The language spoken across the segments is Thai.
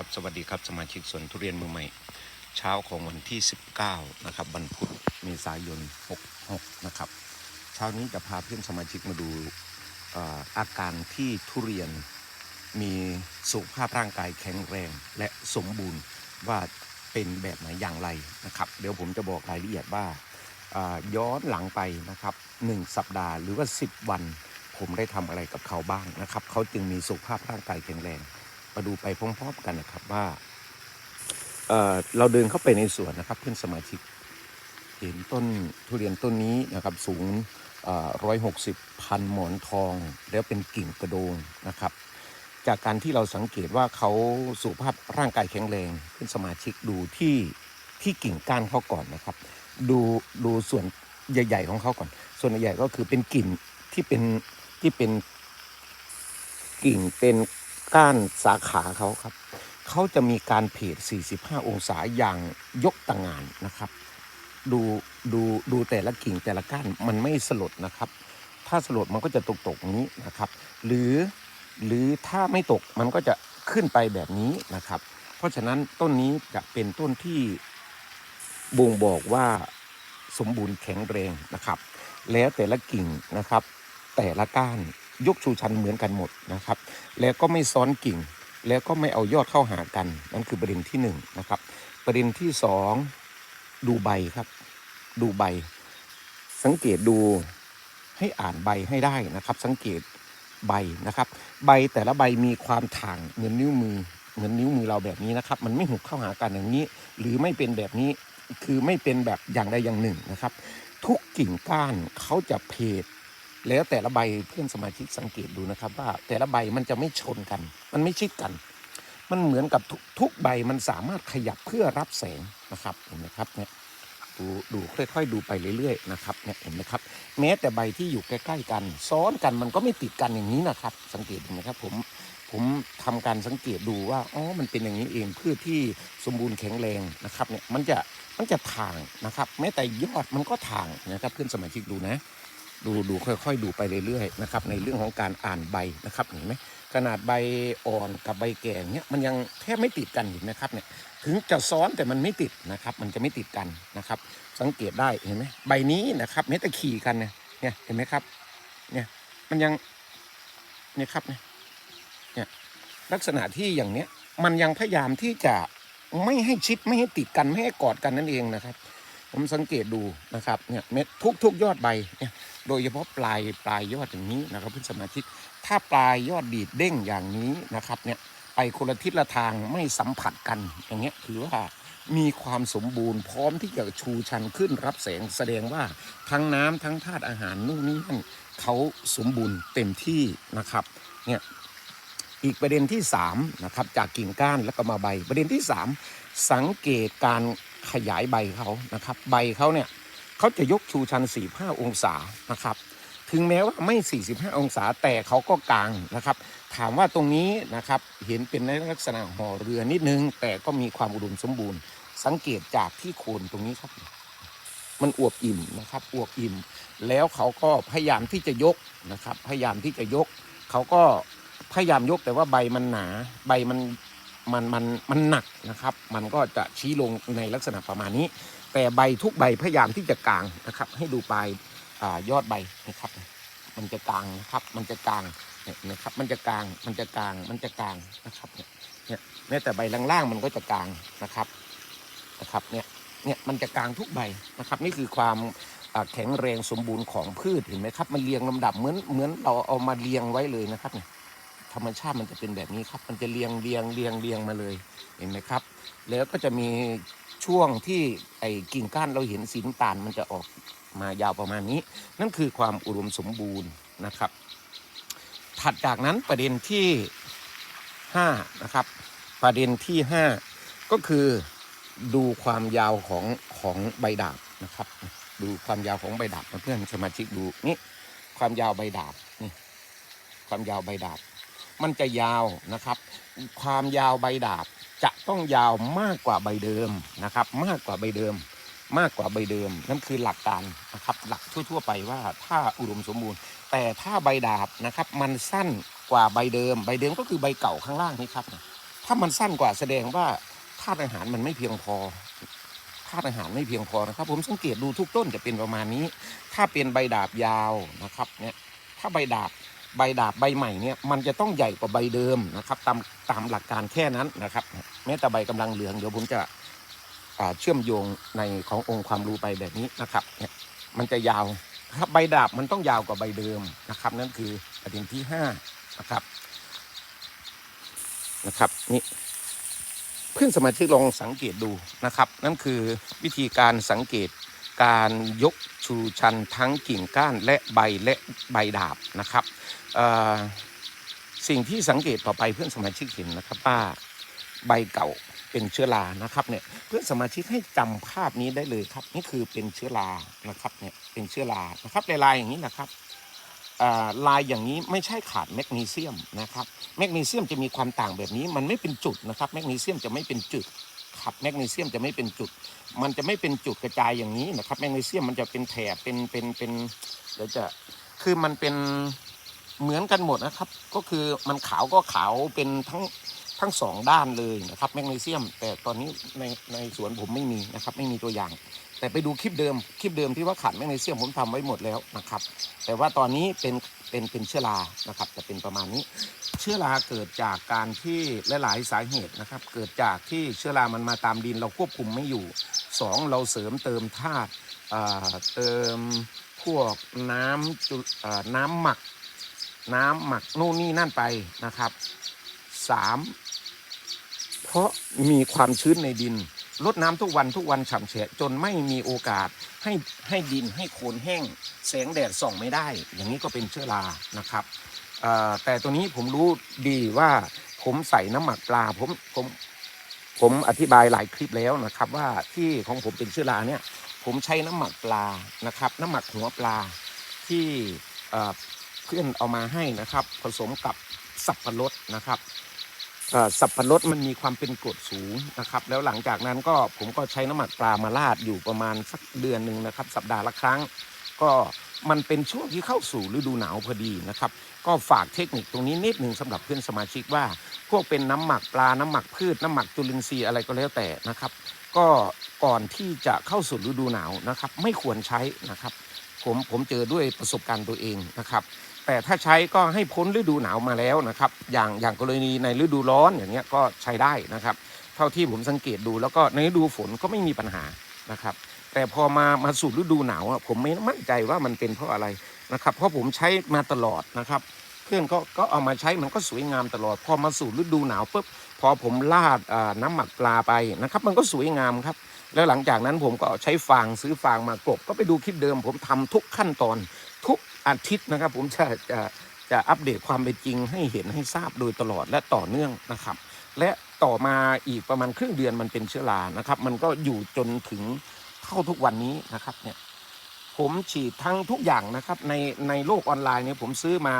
ครับสวัสดีครับสมาชิกสวนทุเรียนมือใหม่ เช้าของวันที่ 19 นะครับวันพุธเมษายน 66 นะครับ เช้านี้จะพาเพื่อนสมาชิกมาดูอาการที่ทุเรียนมีสุขภาพร่างกายแข็งแรงและสมบูรณ์ว่าเป็นแบบไหนอย่างไรนะครับ เดี๋ยวผมจะบอกรายละเอียดว่าอ่าย้อนหลังไปนะครับ 1 สัปดาห์หรือว่า 10 วัน ผมได้ทำอะไรกับเขาบ้างนะครับ เขาจึงมีสุขภาพร่างกายแข็งแรง มาดูไปพร้อมๆกันนะครับว่าเเราเดินเข้าไปในสวนนะครับ เพื่อนสมาชิก เห็นต้นทุเรียนต้นนี้นะครับสูงร้อยหกสิบพันหมอนทอง แล้วเป็นกิ่งกระโดงนะครับ จากการที่เราสังเกตว่าเขาสุขภาพร่างกายแข็งแรงเพื่อนสมาชิกดูที่ที่กิ่งก้านเขาก่อนนะครับ ดูดูส่วนใหญ่ๆของเขาก่อน ส่วนใหญ่ก็คือเป็นกิ่งที่เป็นที่เป็นกิ่งเป็น ก้านสาขาเขาครับ เขาจะมีการเพจ45 องศาอย่างยกต่างงานนะครับ ดูดูดูแต่ละกิ่งแต่ละก้านมันไม่สลดนะครับ ถ้าสลดมันก็จะตกตกนี้นะครับ หรือหรือถ้าไม่ตกมันก็จะขึ้นไปแบบนี้นะครับ เพราะฉะนั้นต้นนี้จะเป็นต้นที่บ่งบอกว่าสมบูรณ์แข็งแรงนะครับ แล้วแต่ละกิ่งนะครับ แต่ละก้าน ยกชูชันเหมือนกันหมดนะครับ แล้วก็ไม่ซ้อนกิ่ง แล้วก็ไม่เอายอดเข้าหากัน นั่นคือประเด็นที่หนึ่งนะครับ ประเด็นที่สองดูใบครับ ดูใบ สังเกตดูให้อ่านใบให้ได้นะครับ สังเกตใบนะครับ ใบแต่ละใบมีความถ่างเหมือนนิ้วมือเหมือนนิ้วมือเราแบบนี้นะครับ มันไม่หุบเข้าหากันอย่างนี้ หรือไม่เป็นแบบนี้คือไม่เป็นแบบอย่างใดอย่างหนึ่งนะครับ ทุกกิ่งก้านเขาจะเพด แล้วแต่ละใบเพื่อนสมาชิกสังเกตดูนะครับ ว่าแต่ละใบมันจะไม่ชนกัน มันไม่ชิดกัน มันเหมือนกับทุกทุกใบมันสามารถขยับเพื่อรับแสงนะครับเห็นไหมครับเนี่ยดูดูค่อยๆดูไปเรื่อยๆนะครับเนี่ยเห็นไหมครับ แม้แต่ใบที่อยู่ใกล้ๆกัน ซ้อนกันมันก็ไม่ติดกันอย่างนี้นะครับ สังเกตดูนะครับผมผมทำการสังเกตดูว่าอ๋อมันเป็นอย่างนี้เองพืชที่สมบูรณ์แข็งแรงนะครับเนี่ยมันจะมันจะถ่างนะครับ แม้แต่ยอดมันก็ถ่างนะครับเพื่อนสมาชิกดูนะ ดูดูค่อยๆ ดูไปเรื่อยๆนะครับในเรื่องของการอ่านใบนะครับเห็นไหมขนาดใบอ่อนกับใบแก่เนี้ยมันยังแทบไม่ติดกันเห็นไหมครับเนี่ยถึงจะซ้อนแต่มันไม่ติดนะครับ มันจะไม่ติดกันนะครับ สังเกตได้เห็นไหมใบนี้นะครับแม้แต่ขี่กันเนี่ยเนี่ยเห็นไหมครับเนี่ยมันยังเนี่ยครับเนี่ยเนี่ยลักษณะที่อย่างเนี้ยมันยังพยายามที่จะไม่ให้ชิดไม่ให้ติดกันไม่ให้กอดกันนั่นเองนะครับ ผมสังเกตดูนะครับเนี่ยเม็ดทุกทุกยอดใบเนี่ย โดยเฉพาะปลายปลายยอดอย่างนี้นะครับเพื่อนสมาชิกถ้าปลายยอดดีดเด้งอย่างนี้นะครับเนี่ยไปคนละทิศละทางไม่สัมผัสกันอย่างเงี้ยถือว่ามีความสมบูรณ์พร้อมที่จะชูชันขึ้นรับแสงแสดงว่าทั้งน้ำทั้งธาตุอาหารนู่นนี่นั่นเขาสมบูรณ์เต็มที่นะครับเนี่ยอีกประเด็นที่3นะครับจากกิ่งก้านแล้วก็มาใบ ประเด็นที่ 3 สังเกตการขยายใบเขานะครับ ใบเขาเนี่ย เขาจะยกชูชัน 45 องศานะครับ ถึงแม้ว่าไม่ 45 องศาแต่เขาก็กลางนะครับ ถามว่าตรงนี้นะครับเห็นเป็นในลักษณะห่อเรือนิดนึง แต่ก็มีความอุดมสมบูรณ์ สังเกตจากที่โคนตรงนี้ครับ มันอวบอิ่มนะครับอวบอิ่ม แล้วเขาก็พยายามที่จะยกนะครับ พยายามที่จะยก เขาก็พยายามยกแต่ว่าใบมันหนาใบมันมันมันมันหนักนะครับ มันก็จะชี้ลงในลักษณะประมาณนี้ แต่ใบทุกใบพยายามที่จะกลางนะครับ ให้ดูปลายอยอดใบนะครับ มันจะกลางนะครับ มันจะกลางเนี่ยนะครับ มันจะกลาง มันจะกลาง มันจะกลางนะครับเนี่ยเนี่ยแม้แต่ใบล่างๆมันก็จะกลางนะครับนะครับเนี่ยเนี่ยมันจะกลางทุกใบนะครับ นี่คือความแข็งแรงสมบูรณ์ของพืชเห็นไหมครับ มันเรียงลำดับเหมือนเหมือนเราเอามาเรียงไว้เลยนะครับเนี่ยธรรมชาติมันจะเป็นแบบนี้ครับ มันจะเรียงเรียงเรียงเรียงมาเลยเห็นไหมครับ แล้วก็จะมี ช่วงที่ไอ้กิ่งก้านเราเห็นสีน้ำตาลมันจะออกมายาวประมาณนี้ นั่นคือความอุดมสมบูรณ์นะครับ ถัดจากนั้นประเด็นที่5นะครับ ประเด็นที่ 5 ก็คือดูความยาวของของใบดาบนะครับ ดูความยาวของใบดาบเพื่อนสมาชิกดูนี่ความยาวใบดาบนี่ความยาวใบดาบ มันจะยาวนะครับ ความยาวใบดาบ จะต้องยาวมากกว่าใบเดิมนะครับ มากกว่าใบเดิม มากกว่าใบเดิม นั่นคือหลักการนะครับ หลักทั่ว ๆ ไปว่าถ้าอุดมสมบูรณ์ แต่ถ้าใบดาบนะครับ มันสั้นกว่าใบเดิม ใบเดิมก็คือใบเก่าข้างล่างนี่ครับถถ้ามันสั้นกว่าแสดงว่าธาตุอาหารมันไม่เพียงพอธาตุอาหารไม่เพียงพอนะครับ ผมสังเกตดูทุกต้นจะเป็นประมาณนี้ ถ้าเป็นใบดาบยาวนะครับเนี่ยถ้าใบดาบ ใบดาบใบใหม่เนี่ยมันจะต้องใหญ่กว่าใบเดิมนะครับตามตามหลักการแค่นั้นนะครับ แม้แต่ใบกำลังเหลืองเดี๋ยวผมจะเชื่อมโยงในขององค์ความรู้ไปแบบนี้นะครับเนี่ยมันจะยาวครับใบดาบมันต้องยาวกว่าใบเดิมนะครับ นั่นคือประเด็นที่ห้านะครับนะครับนี่เพื่อนสมาชิกลองสังเกตดูนะครับ นั่นคือวิธีการสังเกตการยกชูชันทั้งกิ่งก้านและใบและใบดาบนะครับ สิ่งที่สังเกตต่อไปเพื่อนสมาชิกเห็นนะครับว่าใบเก่าเป็นเชื้อรานะครับเนี่ยเพื่อนสมาชิกให้จำภาพนี้ได้เลยครับ นี่คือเป็นเชื้อรานะครับเนี่ยเป็นเชื้อรานะครับลายๆอย่างนี้นะครับลายอย่างนี้ไม่ใช่ขาดแมกนีเซียมนะครับแมกนีเซียมจะมีความต่างแบบนี้มันไม่เป็นจุดนะครับแมกนีเซียมจะไม่เป็นจุดครับแมกนีเซียมจะไม่เป็นจุด มันจะไม่เป็นจุดกระจายอย่างนี้นะครับแมกนีเซียมมันจะเป็นแถบเป็นเป็นเป็นเดี๋ยวจะคือมันเป็น เหมือนกันหมดนะครับ ก็คือมันขาวก็ขาวเป็นทั้งทั้งสองด้านเลยนะครับแมกนีเซียม แต่ตอนนี้ในในสวนผมไม่มีนะครับ ไม่มีตัวอย่าง แต่ไปดูคลิปเดิมคลิปเดิมที่ว่าขาดแมกนีเซียมผมทำไว้หมดแล้วนะครับ แต่ว่าตอนนี้เป็นเป็นเป็นเชื้อรานะครับจะเป็นประมาณนี้ เชื้อราเกิดจากการที่หลายๆสาเหตุนะครับ เกิดจากที่เชื้อรามันมาตามดินเราควบคุมไม่อยู่สองเราเสริมเติมธาตุเติมพวกน้ำน้ำหมัก น้ำหมักนู่นนี่นั่นไปนะครับสามเพราะมีความชื้นในดินลดน้ำทุกวันทุกวันฉ่ำแฉะจนไม่มีโอกาสให้ให้ดินให้โคนแห้ง แสงแดดส่องไม่ได้ อย่างนี้ก็เป็นเชื้อรานะครับแต่ตัวนี้ผมรู้ดีว่าผมใส่น้ำหมักปลาผมผมผมอธิบายหลายคลิปแล้วนะครับว่าที่ของผมเป็นเชื้อราเนี่ยผมใช้น้ำหมักปลานะครับ น้ำหมักหัวปลาที่ เพื่อนเอามาให้นะครับ ผสมกับสับปะรดนะครับสับปะรดมันมีความเป็นกรดสูงนะครับ แล้วหลังจากนั้นก็ผมก็ใช้น้ำหมักปลามาราดอยู่ประมาณสักเดือนหนึ่งนะครับ สัปดาห์ละครั้ง ก็มันเป็นช่วงที่เข้าสู่ฤดูหนาวพอดีนะครับ ก็ฝากเทคนิคตรงนี้นิดหนึ่งสำหรับเพื่อนสมาชิกว่า พวกเป็นน้ำหมักปลา น้ำหมักพืช น้ำหมักจุลินทรีย์อะไรก็แล้วแต่นะครับ ก็ก่อนที่จะเข้าสู่ฤดูหนาวนะครับ ไม่ควรใช้นะครับ ผมผมเจอด้วยประสบการณ์ตัวเองนะครับ แต่ถ้าใช้ก็ให้พ้นฤดูหนาวมาแล้วนะครับ อย่างอย่างกรณีในฤดูร้อนอย่างเงี้ยก็ใช้ได้นะครับ เท่าที่ผมสังเกตดูแล้วก็ในฤดูฝนก็ไม่มีปัญหานะครับ แต่พอมามาสู่ฤดูหนาวอะผมไม่มั่นใจว่ามันเป็นเพราะอะไรนะครับ เพราะผมใช้มาตลอดนะครับ เพื่อนก็ก็เอามาใช้มันก็สวยงามตลอด พอมาสู่ฤดูหนาวปุ๊บพอผมราดน้ำหมักปลาไปนะครับ มันก็สวยงามครับ แล้วหลังจากนั้นผมก็ใช้ฟางซื้อฟางมากบก็ไปดูคลิปเดิม ผมทำทุกขั้นตอนทุก อาทิตย์นะครับ ผมจะจะจะอัปเดตความเป็นจริงให้เห็นให้ทราบโดยตลอดและต่อเนื่องนะครับ และต่อมาอีกประมาณครึ่งเดือนมันเป็นเชื้อรานะครับ มันก็อยู่จนถึงเข้าทุกวันนี้นะครับเนี่ยผมฉีดทั้งทุกอย่างนะครับในในโลกออนไลน์เนี่ยผมซื้อมา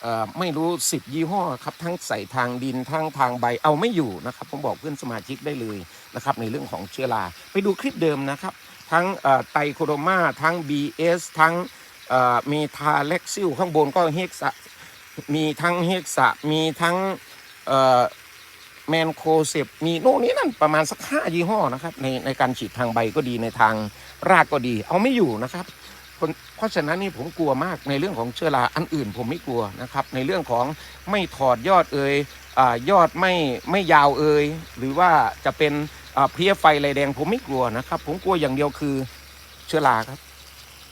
เอ่อไม่รู้สิบยี่ห้อครับทั้งใส่ทางดินทั้งทางใบเอาไม่อยู่นะครับผมบอกเพื่อนสมาชิกได้เลยนะครับในเรื่องของเชื้อราไปดูคลิปเดิมนะครับ ทั้งไตโคโรมาทั้ง BS ทั้ง มีทาเล็กซิลข้างบนก็เฮกซะมีทั้งเฮกซะมีทั้งแมนโคเซปมีโน่นนี่นั่นประมาณสักห้ายี่ห้อนะครับในในการฉีดทางใบก็ดีในทางรากก็ดี เอาไม่อยู่นะครับเพราะฉะนั้นนี่ผมกลัวมากในเรื่องของเชื้อราอันอื่นผมไม่กลัวนะครับ ในเรื่องของไม่ถอดยอดเอ่ยอยอดไม่ไม่ยาวเอ่ยหรือว่าจะเป็นเพี้ยไฟลายแดงผมไม่กลัวนะครับ ผมกลัวอย่างเดียวคือเชื้อราครับ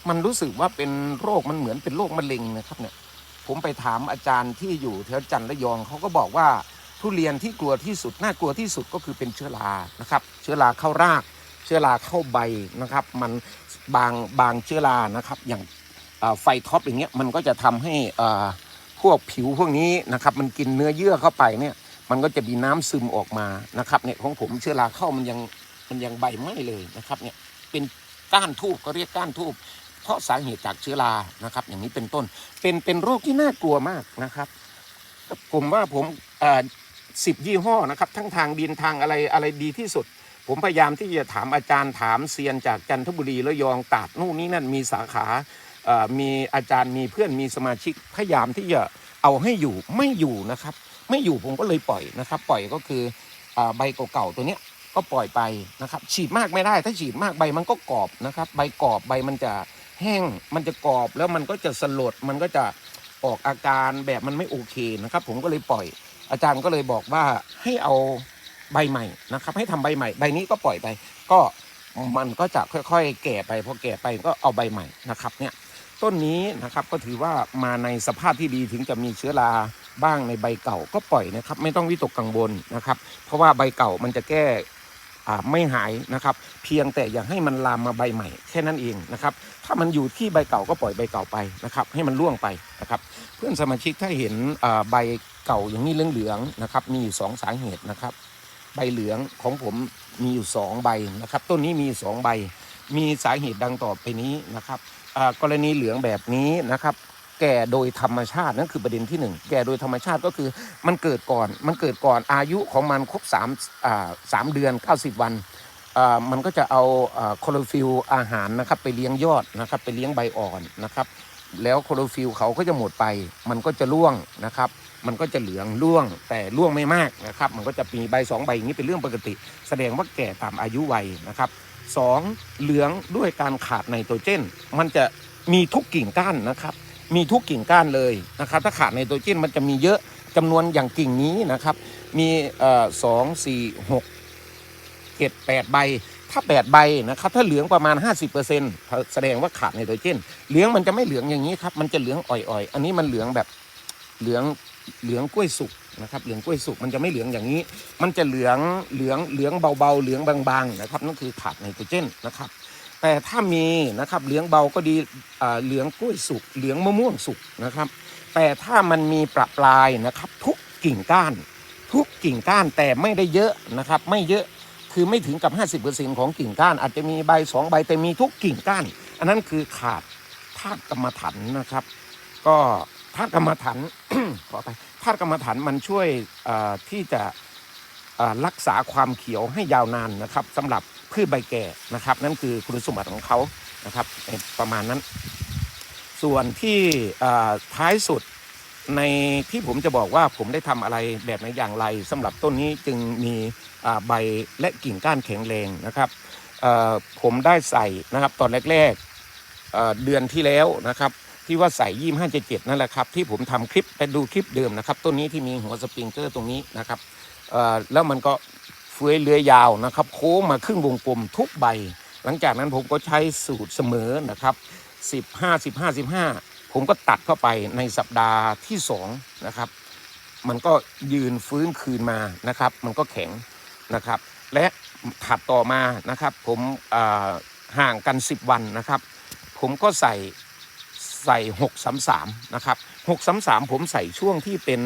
มันรู้สึกว่าเป็นโรคมันเหมือนเป็นโรคมะเร็งนะครับเนี่ย ผมไปถามอาจารย์ที่อยู่แถวจันทร์ระยองเขาก็บอกว่าทุเรียนที่กลัวที่สุดน่ากลัวที่สุดก็คือเป็นเชื้อรานะครับ เชื้อราเข้าราก เชื้อราเข้าใบนะครับ มันบางบางเชื้อรานะครับ อย่างไฟท็อปอย่างเงี้ยมันก็จะทำให้อ่อพวกผิวพวกนี้นะครับมันกินเนื้อเยื่อเข้าไปเนี่ย มันก็จะมีน้ำซึมออกมานะครับเนี่ยของผมเชื้อราเข้ามันยังมันยังใบไหม้เลยนะครับเนี่ยเป็นก้านทูบก็เรียกก้านทูบ เพราะสาเหตุจากเชื้อรานะครับ อย่างนี้เป็นต้น เป็นเป็นโรคที่น่ากลัวมากนะครับ ผมว่าผมสิบยี่ห้อนะครับ ทั้งทางดินทางอะไรอะไรดีที่สุด ผมพยายามที่จะถามอาจารย์ถามเซียนจากจันทบุรีระยองตาดนู่นนี่นั่นมีสาขาอ่อมีอาจารย์มีเพื่อนมีสมาชิกพยายามที่จะเอาให้อยู่ไม่อยู่นะครับ ไม่อยู่ผมก็เลยปล่อยนะครับ ปล่อยก็คืออ่าใบเก่าๆตัวเนี้ยก็ปล่อยไปนะครับ ฉีดมากไม่ได้ถ้าฉีดมากใบมันก็กรอบนะครับ ใบกรอบใบมันจะ แห้งมันจะกรอบแล้วมันก็จะสลดมันก็จะออกอาการแบบมันไม่โอเคนะครับ ผมก็เลยปล่อย อาจารย์ก็เลยบอกว่าให้เอาใบใหม่นะครับ ให้ทำใบใหม่ ใบนี้ก็ปล่อยไป ก็มันก็จะค่อยๆ แก่ไปพอแก่ไปก็เอาใบใหม่นะครับเนี่ยต้นนี้นะครับก็ถือว่ามาในสภาพที่ดีถึงจะมีเชื้อราบ้างในใบเก่าก็ปล่อยนะครับ ไม่ต้องวิตกกังวลนะครับ เพราะว่าใบเก่ามันจะแก้อ่ ไม่หายนะครับ เพียงแต่อย่าให้มันลามมาใบใหม่ แค่นั้นเองนะครับ ถ้ามันอยู่ที่ใบเก่าก็ปล่อยใบเก่าไปนะครับ ให้มันร่วงไปนะครับ เพื่อนสมาชิกถ้าเห็นใบเก่าอย่างนี้เหลืองๆนะครับ มีอยู่สองสาเหตุนะครับ ใบเหลืองของผมมีอยู่สองใบนะครับ ต้นนี้มีสองใบ มีสาเหตุดังต่อไปนี้นะครับกรณีเหลืองแบบนี้นะครับ แก่โดยธรรมชาตินั่นคือประเด็นที่หนึ่งแก่โดยธรรมชาติก็คือมันเกิดก่อนมันเกิดก่อนอายุของมันครบ3อ่าสามเดือน 90 วันมันก็จะเอาโคโลฟิลอาหารนะครับไปเลี้ยงยอดนะครับไปเลี้ยงใบอ่อนนะครับ แล้วโคโลฟิลเขาก็จะหมดไป มันก็จะร่วงนะครับ มันก็จะเหลืองร่วงแต่ร่วงไม่มากนะครับ มันก็จะมีใบสองใบอย่างนี้เป็นเรื่องปกติ แสดงว่าแก่ตามอายุวัยนะครับสองเหลืองด้วยการขาดไนโตรเจน มันจะมีทุกกิ่งก้านนะครับ มีทุกกิ่งก้านเลยนะครับ ถ้าขาดไนโตรเจนมันจะมีเยอะจำนวนอย่างกิ่งนี้นะครับ มีสองสี่หกเจ็ดแปดใบ ถ้าแปดใบนะครับ ถ้าเหลืองประมาณ 50%แสดงว่าขาดไนโตรเจนเหลืองมันจะไม่เหลืองอย่างนี้ครับ มันจะเหลืองอ่อยๆ อันนี้มันเหลืองแบบเหลืองเหลืองกล้วยสุกนะครับเหลืองกล้วยสุกมันจะไม่เหลืองอย่างนี้ มันจะเหลืองเหลืองเหลืองเบาๆเหลืองบางๆนะครับนั่นคือขาดไนโตรเจนนะครับ แต่ถ้ามีนะครับเหลืองเบาก็ดีเหลืองกล้วยสุกเหลืองมะม่วงสุกนะครับ แต่ถ้ามันมีประปรายนะครับ ทุกกิ่งก้าน ทุกกิ่งก้านแต่ไม่ได้เยอะนะครับ ไม่เยอะคือไม่ถึงกับ 50%ของกิ่งก้าน อาจจะมีใบสองใบแต่มีทุกกิ่งก้าน อันนั้นคือขาดธาตุกรรมฐานนะครับ ก็ธาตุกรรมฐานขอไปธาตุกรรมฐานมันช่วยที่จะรักษาความเขียวให้ยาวนานนะครับสำหรับ พืชใบแก่นะครับ นั่นคือคุณสมบัติของเขานะครับประมาณนั้น ส่วนที่ท้ายสุดในที่ผมจะบอกว่าผมได้ทำอะไรแบบไหนอย่างไรสำหรับต้นนี้จึงมีใบและกิ่งก้านแข็งแรงนะครับผมได้ใส่นะครับตอนแรกๆเดือนที่แล้วนะครับ ที่ว่าใส่ยี่ห้าเจ็ดเจ็ดนั่นแหละครับ ที่ผมทำคลิปไปดูคลิปเดิมนะครับ ต้นนี้ที่มีหัวสปริงเกอร์ตรงนี้นะครับแล้วมันก็ เฟื้อยเลื้อยาวนะครับ โค้งมาครึ่งวงกลมทุกใบ หลังจากนั้นผมก็ใช้สูตรเสมอนะครับสิบห้าสิบห้าสิบห้าผมก็ตัดเข้าไปในสัปดาห์ที่สองนะครับ มันก็ยืนฟื้นคืนมานะครับ มันก็แข็งนะครับ และถัดต่อมานะครับ ผมห่างกัน 10 วันนะครับ ผมก็ใส่ใส่หกสามสามนะครับหกสามสามผมใส่ช่วงที่เป็น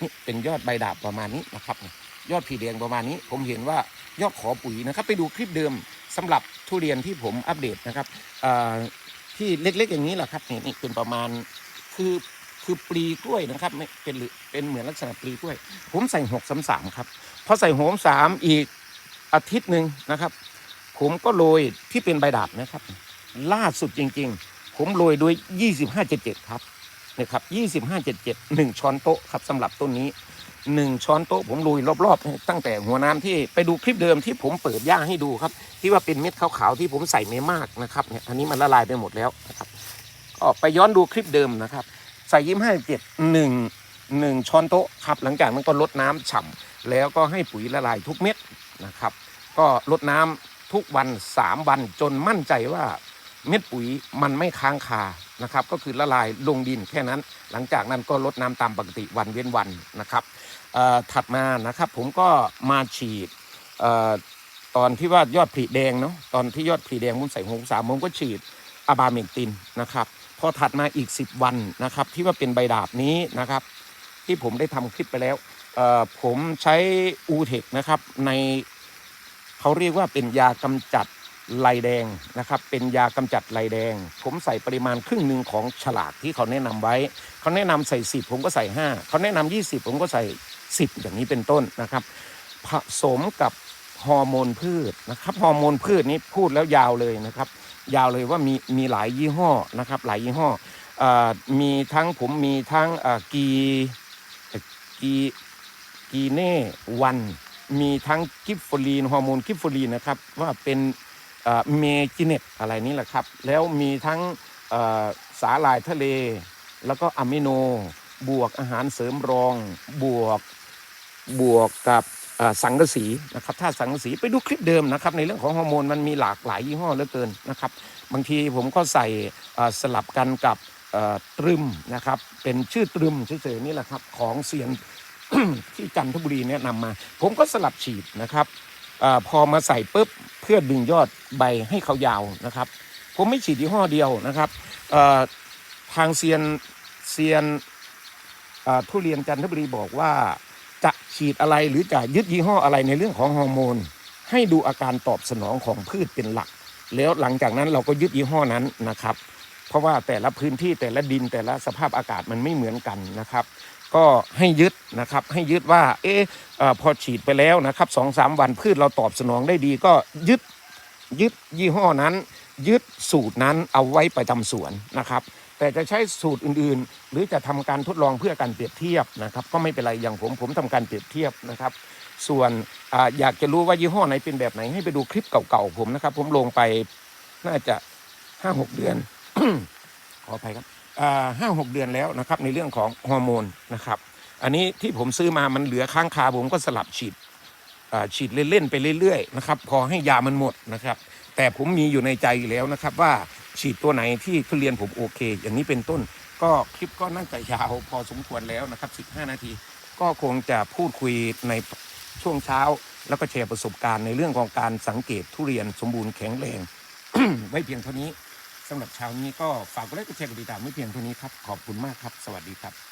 นี่เป็นยอดใบดาบประมาณนี้นะครับ ยอดผีแดงประมาณนี้ ผมเห็นว่ายอดขอปุ๋ยนะครับ ไปดูคลิปเดิมสำหรับทุเรียนที่ผมอัปเดตนะครับที่เล็ก ๆ อย่างนี้แหละครับนี่นี่เป็นประมาณคือคือปลีกล้วยนะครับไม่เป็นหรือเป็นเหมือนลักษณะปลีกล้วย ผมใส่หกสามสามครับพอใส่หกสามอีกอาทิตย์หนึ่งนะครับ ผมก็โรยที่เป็นใบดาบนะครับ ล่าสุดจริง ๆ ผมโรยด้วย2577ครับนะครับ2577 1ช้อนโต๊ะครับสำหรับต้นนี้ 1ช้อนโต๊ะผมโรยรอบๆ ตั้งแต่หัวน้ำที่ไปดูคลิปเดิมที่ผมเปิดย่าให้ดูครับ ที่ว่าเป็นเม็ดขาวๆที่ผมใส่ไม่มากนะครับเนี่ยอันนี้มันละลายไปหมดแล้วนะครับก็ไปย้อนดูคลิปเดิมนะครับ ใส่ยี่ห้าเจ็ดหนึ่งหนึ่งช้อนโต๊ะครับ หลังจากนั้นก็ลดน้ำฉ่ำแล้วก็ให้ปุ๋ยละลายทุกเม็ดนะครับ ก็ลดน้ำทุกวัน 3 วันจนมั่นใจว่า เม็ดปุ๋ยมันไม่ค้างคานะครับ ก็คือละลายลงดินแค่นั้น หลังจากนั้นก็ลดน้ำตามปกติวันเว้นวันนะครับถัดมานะครับผมก็มาฉีดออตอนที่ว่ายอดผลิแดงเนาะตอนที่ยอดผลิแดงผมใส่หงสามผมก็ฉีดอะบาเมกตินนะครับพอถัดมาอีก 10 วันนะครับ ที่ว่าเป็นใบดาบนี้นะครับ ที่ผมได้ทำคลิปไปแล้วผมใช้อูเทคนะครับในเขาเรียกว่าเป็นยากำจัด ลายแดงนะครับ เป็นยากำจัดลายแดง ผมใส่ปริมาณครึ่งหนึ่งของฉลากที่เขาแนะนำไว้ เขาแนะนำใส่ 10 ผมก็ใส่ 5 เขาแนะนำ20 ผมก็ใส่ 10 อย่างนี้เป็นต้นนะครับ ผสมกับฮอร์โมนพืชนะครับฮอร์โมนพืชนี้พูดแล้วยาวเลยนะครับ ยาวเลยว่ามีมีหลายยี่ห้อนะครับ หลายยี่ห้ออมีทั้งผมมีทั้งกีกีกีเน่วันมีทั้งกิฟโฟลีนฮอร์โมนกิฟโฟลีนนะครับว่าเป็น เมจิเนตอะไรนี่แหละครับ แล้วมีทั้งสาหร่ายทะเล แล้วก็อะมิโน บวกอาหารเสริมรอง บวกบวกกับสังกะสีนะครับถ้าสังกะสีไปดูคลิปเดิมนะครับ ในเรื่องของฮอร์โมนมันมีหลากหลายยี่ห้อเหลือเกินนะครับ บางทีผมก็ใส่สลับกันกับตรึมนะครับ เป็นชื่อตรึมเฉยๆนี่แหละครับ ของเซียนที่จันทบุรีแนะนำมา ผมก็สลับฉีดนะครับ อพอมาใส่ปุ๊บเพื่อดึงยอดใบให้เขายาวนะครับ ผมไม่ฉีดยี่ห้อเดียวนะครับทางเซียนเซียนทุเรียนจันทบุรีบอกว่าจะฉีดอะไรหรือจะยึดยี่ห้ออะไรในเรื่องของฮอร์โมน ให้ดูอาการตอบสนองของพืชเป็นหลัก แล้วหลังจากนั้นเราก็ยึดยี่ห้อนั้นนะครับ เพราะว่าแต่ละพื้นที่แต่ละดินแต่ละสภาพอากาศมันไม่เหมือนกันนะครับ ก็ให้ยึดนะครับให้ยึดว่าเออเอพอฉีดไปแล้วนะครับสองสามวันพืชเราตอบสนองได้ดีก็ยึดยึดยี่ห้อนั้น ยึดสูตรนั้นเอาไว้ไประจำสวนนะครับ แต่จะใช้สูตรอื่นๆ หรือจะทำการทดลองเพื่อการเปรียบเทียบนะครับ ก็ไม่เป็นไรอย่างผมผมทำการเปรียบเทียบนะครับ ส่วนออยากจะรู้ว่ายี่ห้อไหนเป็นแบบไหนให้ไปดูคลิปเก่าๆผมนะครับ ผมลงไปน่าจะห้าหกเดือนขออภัยครับ ห้าหกเดือนแล้วนะครับในเรื่องของฮอร์โมนนะครับ อันนี้ที่ผมซื้อมามันเหลือค้างคาผมก็สลับฉีดฉีดเล่นๆไปเรื่อยๆนะครับพอให้ยามันหมดนะครับ แต่ผมมีอยู่ในใจแล้วนะครับว่าฉีดตัวไหนที่ทุเรียนผมโอเค อย่างนี้เป็นต้น ก็คลิปก็น่าจะยาวพอสมควรแล้วนะครับ 15 นาที ก็คงจะพูดคุยในช่วงเช้า แล้วก็แชร์ประสบการณ์ในเรื่องของการสังเกตทุเรียนสมบูรณ์แข็งแรงไว้เพียงเท่านี้ สำหรับเช้านี้ก็ฝากกดไลค์กดแชร์กดติดตามไม่เพียงเท่านี้ครับ ขอบคุณมากครับ สวัสดีครับ